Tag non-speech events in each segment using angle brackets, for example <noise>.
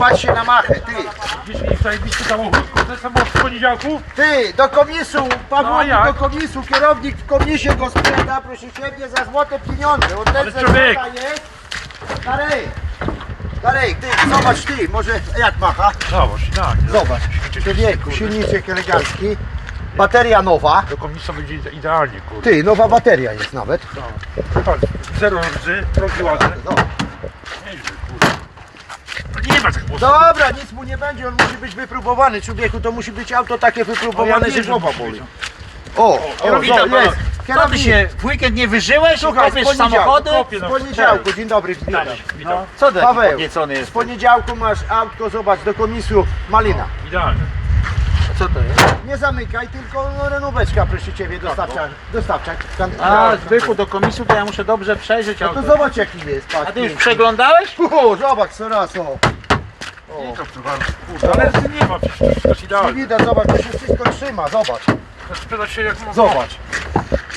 patrzcie na machę, ty. Widzisz, i zajebisty samochód, ten samochód w poniedziałku? Ty, do komisu, No, Pawłowi jak? do komisu, kierownik w komisie go sprzeda, proszę ciebie, za złote pieniądze. On Ale ten człowiek. jest. Darek, Darek, ty, zobacz ty, może jak macha? Zobacz, tak. Zobacz, człowieku, silniczek elegancki, bateria nowa. Do komisji będzie ide- idealnie, kurde. Ty, nowa bateria jest nawet. Patrz, zero rdzy, progi ładne. Nieźle, kurde. No tak. Dobra, nic mu nie będzie, on musi być wypróbowany, człowieku, to musi być auto takie wypróbowane, że głowa boli. O, o, Kierownica, o, jest. Co ty Kierownik. się w weekend nie wyżyłeś Słuchaj, z kopiesz poniedziałku, samochody? kopię, Z no. poniedziałku, dzień dobry, witam. Witam. Co ty Paweł, podniecony z jest? poniedziałku masz autko, zobacz, do komisu Malina. Idealnie. Co to jest? Nie zamykaj, tylko no, renóweczka, proszę Ciebie, dostawczak. Dostawczak. Tam, A, zwykły do komisu to ja muszę dobrze przejrzeć No to auto. zobacz jaki jest, patrz. A ty już piękny. przeglądałeś? O, zobacz, co raz, o. Nie to kurde, ale rdzy nie ma, przecież to jest Nie idealnie. widać, zobacz, to się wszystko trzyma, zobacz. Sprzedać się jak mogę. Zobacz.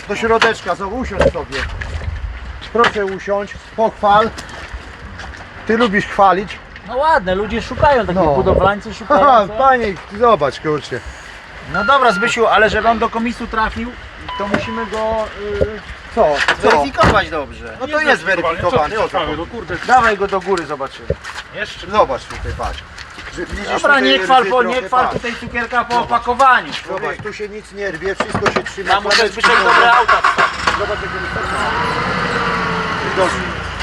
Do środeczka, zobacz, usiądź sobie. Proszę usiąść, pochwal. Ty lubisz chwalić. No ładne, ludzie szukają, takich No. budowlańcy Haha, <laughs> szukają. co? panie, zobacz, kurczę. No dobra Zbysiu, ale żeby on do komisu trafił, to musimy go y, Co? Zweryfikować dobrze. No to jest weryfikowany, o co chodzi? No kurde, Dawaj go do góry, zobaczymy. jeszcze. Zobacz tutaj, patrz. Że Widzisz Dobra, tutaj nie chwal, trochę, nie chwal patrz. tutaj cukierka po opakowaniu. Zobacz, tu się nic nie rwie, wszystko się trzyma. Ja muszę klameczki Zbyszek dobre auta. Zobacz, jakie wystarczy.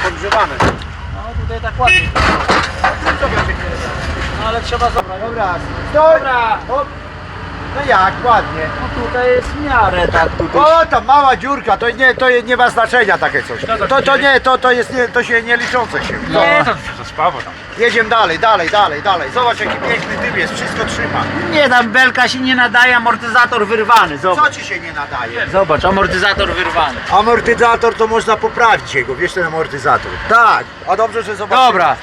Podgrzewane. No tutaj tak ładnie. No ale trzeba zobaczyć. Dobra! Dobra, No jak, ładnie. no tutaj jest w miarę tak tutaj. O, tam mała dziurka, to nie, to nie ma znaczenia takie coś. To, to nie, to, to jest nie, to się nie liczące się. No. Nie, to zaspawa tam. Jedziemy dalej, dalej, dalej, dalej. Zobacz jaki piękny tył jest, wszystko trzyma. Nie tam belka się nie nadaje, amortyzator wyrwany. Co Zobacz. ci się nie nadaje? Zobacz, amortyzator wyrwany. Amortyzator to można poprawić jego, wiesz ten amortyzator. Tak, a dobrze, że zobaczymy. Dobra.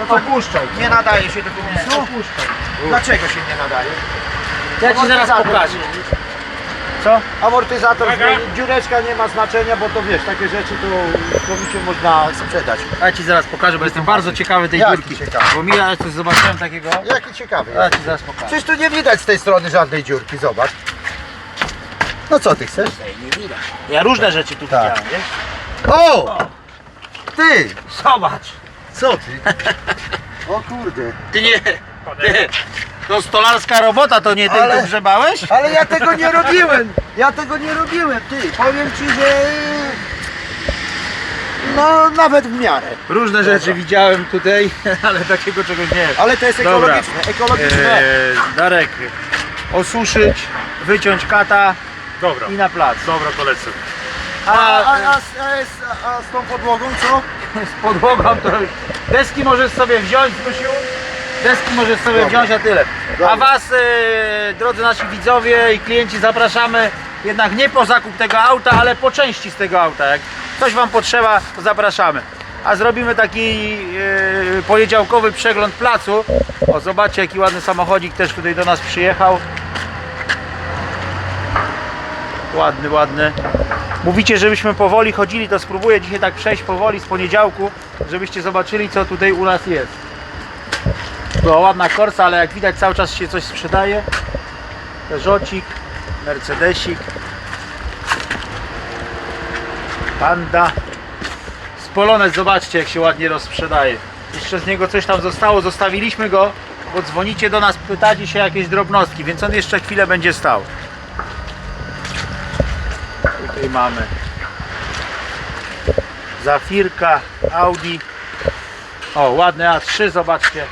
Yy, to co, puszczaj. Nie nadaje się do komisu? puszczaj. Dlaczego się nie nadaje? Ja ci zaraz Amortyzator pokażę. zmienić. Co? Amortyzator zmienić, dziureczka nie ma znaczenia, bo to wiesz, takie rzeczy to w komisie można sprzedać. Ja ci zaraz pokażę, bo jestem bardzo ciekawy tej Jaki dziurki. ciekawy? Bo mi ja coś zobaczyłem takiego. Jaki ciekawy Ja jest. ci zaraz pokażę. Przecież tu nie widać z tej strony żadnej dziurki, zobacz. No co ty chcesz? Ej, nie widać. Ja różne rzeczy tu Tak. widziałem, wiesz? O! Ty! Zobacz. Co ty? <laughs> O kurde. Ty nie... Ty, to stolarska robota, to nie ty Ale- to grzebałeś? Ale ja tego nie robiłem! Ja tego nie robiłem, ty! Powiem ci, że... No nawet w miarę. Różne rzeczy widziałem tutaj, <laughs> ale takiego czegoś nie. Ale to jest Dobra. ekologiczne, ekologiczne. Eee, Darek, osuszyć, wyciąć kata Dobra, i na plac. dobra, to lecę. A, a, A, a, z- a, z- a z tą podłogą co? <laughs> z podłogą to. Deski możesz sobie wziąć, Zbysiu. Deski możesz sobie wziąć, a tyle. A was, e, drodzy nasi widzowie i klienci, zapraszamy jednak nie po zakup tego auta, ale po części z tego auta. Jak coś wam potrzeba, to zapraszamy. A zrobimy taki e, poniedziałkowy przegląd placu. O, zobaczcie jaki ładny samochodzik też tutaj do nas przyjechał. Ładny, ładny. Mówicie, żebyśmy powoli chodzili, to spróbuję dzisiaj tak przejść powoli z poniedziałku, żebyście zobaczyli co tutaj u nas jest. Była ładna korsa, ale jak widać cały czas się coś sprzedaje. Peugeotik, Mercedesik, Panda. Spolonez, zobaczcie jak się ładnie rozsprzedaje. Jeszcze z niego coś tam zostało, zostawiliśmy go, bo dzwonicie do nas, pytacie się jakieś drobnostki, więc on jeszcze chwilę będzie stał. Tutaj mamy Zafirka, Audi. O, ładny A3, zobaczcie.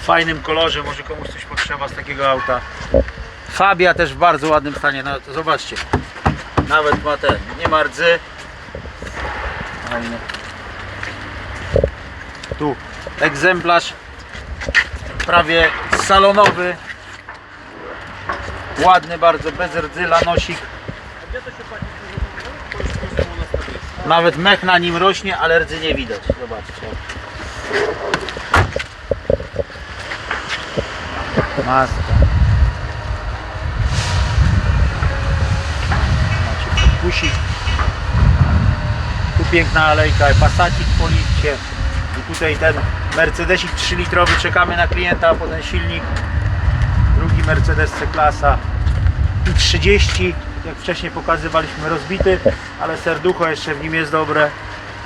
W fajnym kolorze, może komuś coś potrzeba z takiego auta. Fabia też w bardzo ładnym stanie, no zobaczcie. Nawet ma ten, nie ma rdzy. Tu egzemplarz prawie salonowy. Ładny bardzo, bez rdzy, lanosik. Nawet mech na nim rośnie, ale rdzy nie widać. Zobaczcie. Maska. Macie podkusik. Tu piękna alejka, pasacik po lifcie. Tutaj ten Mercedesik 3-litrowy, czekamy na klienta po ten silnik. Mercedes C-klasa i 30, jak wcześniej pokazywaliśmy, rozbity, ale serducho jeszcze w nim jest dobre.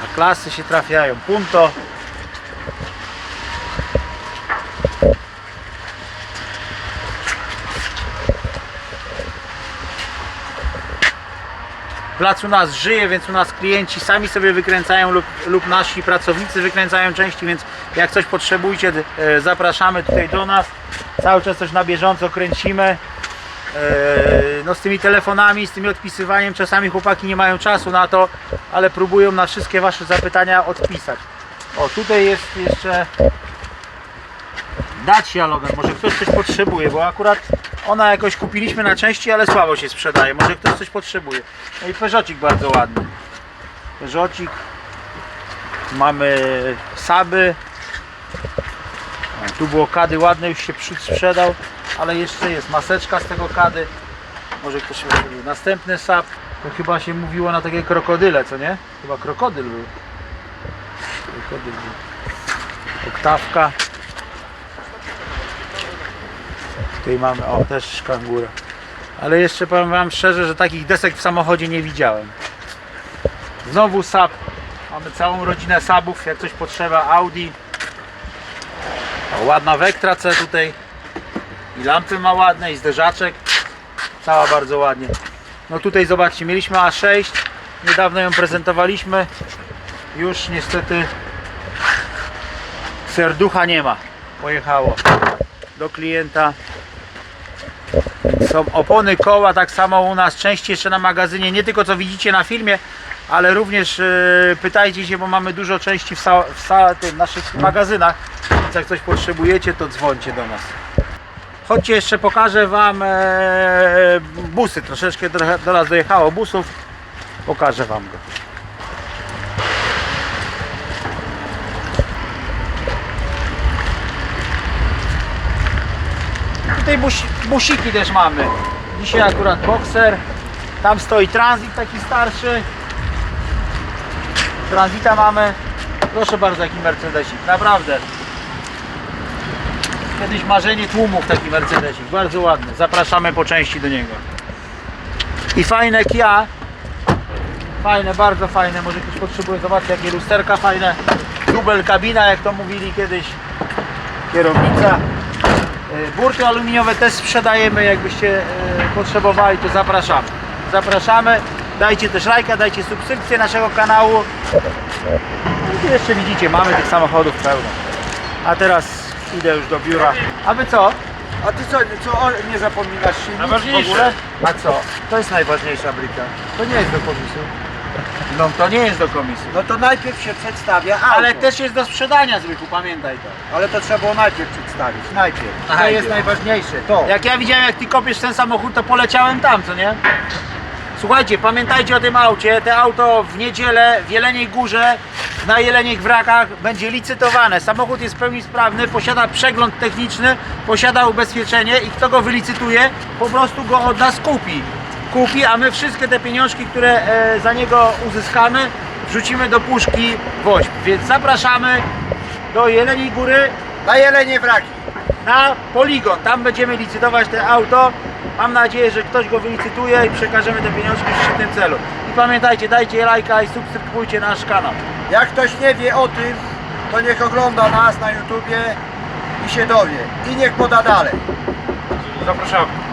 A klasy się trafiają. Punto. Plac u nas żyje, więc u nas klienci sami sobie wykręcają lub, lub nasi pracownicy wykręcają części, więc jak coś potrzebujcie, e, zapraszamy tutaj do nas. Cały czas coś na bieżąco kręcimy. E, No z tymi telefonami, z tymi odpisywaniem, czasami chłopaki nie mają czasu na to, ale próbują na wszystkie Wasze zapytania odpisać. O, tutaj jest jeszcze Dacia Logan, może ktoś coś potrzebuje, bo akurat ona jakoś kupiliśmy na części, ale słabo się sprzedaje, może ktoś coś potrzebuje. No i Peugeotik bardzo ładny. Peugeotik. Mamy Saby. Tu było kady ładne, już się sprzedał, ale jeszcze jest maseczka z tego kady. Może ktoś potrzebuje. Następny Sab. To chyba się mówiło na takie krokodyle, co nie? Chyba krokodyl był. Krokodyl był. Oktawka. Tutaj mamy, o też kangura. Ale jeszcze powiem Wam szczerze, że takich desek w samochodzie nie widziałem. Znowu Saab. Mamy całą rodzinę Saabów, jak coś potrzeba, Audi. O, ładna Vectra C tutaj. I lampy ma ładne, i zderzaczek. Cała bardzo ładnie. No tutaj zobaczcie, mieliśmy A6. Niedawno ją prezentowaliśmy. Już niestety serducha nie ma. Pojechało do klienta. Są opony koła, tak samo u nas części jeszcze na magazynie, nie tylko co widzicie na filmie, ale również e, pytajcie się, bo mamy dużo części w, sa, w sa, naszych magazynach, więc jak coś potrzebujecie, to dzwońcie do nas. Chodźcie, jeszcze pokażę Wam e, busy, troszeczkę do, do nas dojechało busów, pokażę Wam go. Tutaj busi, busiki też mamy. Dzisiaj akurat bokser. Tam stoi transit taki starszy. Transita mamy. Proszę bardzo, jaki Mercedesik. Naprawdę. Kiedyś marzenie tłumów taki Mercedesik. Bardzo ładny. Zapraszamy po części do niego. I fajne Kia. Fajne, bardzo fajne. Może ktoś potrzebuje zobaczyć jakie lusterka fajne. Dubel kabina, jak to mówili kiedyś. Kierownica. E, Burty aluminiowe też sprzedajemy, jakbyście e, potrzebowali, to zapraszamy. Zapraszamy, dajcie też lajka, dajcie subskrypcję naszego kanału. No i jeszcze widzicie, mamy tych samochodów pełno. A teraz idę już do biura. A wy co? A ty co, co o, nie zapominasz silnik Najważniejsze. w ogóle? A co? To jest najważniejsza bryka. To nie jest do komisu. No to nie jest do komisji. No to najpierw się przedstawia auto. Ale też jest do sprzedania zwykły, pamiętaj to. Ale to trzeba było najpierw przedstawić. Najpierw. To Najpierw. jest najważniejsze. To. Jak ja widziałem jak ty kopiesz ten samochód, to poleciałem tam, co nie? Słuchajcie, pamiętajcie o tym aucie. Te auto w niedzielę w Jeleniej Górze na Jelenich Wrakach będzie licytowane. Samochód jest w pełni sprawny, posiada przegląd techniczny, posiada ubezpieczenie i kto go wylicytuje, po prostu go od nas kupi. Kupi, a my wszystkie te pieniążki, które e, za niego uzyskamy, wrzucimy do puszki WOŚP. Więc zapraszamy do Jeleniej Góry Na jelenie wraki. na poligon. Tam będziemy licytować te auto. Mam nadzieję, że ktoś go wylicytuje i przekażemy te pieniążki w szczytnym celu. I pamiętajcie, dajcie lajka i subskrybujcie nasz kanał. Jak ktoś nie wie o tym, to niech ogląda nas na YouTubie i się dowie. I niech poda dalej. Zapraszamy.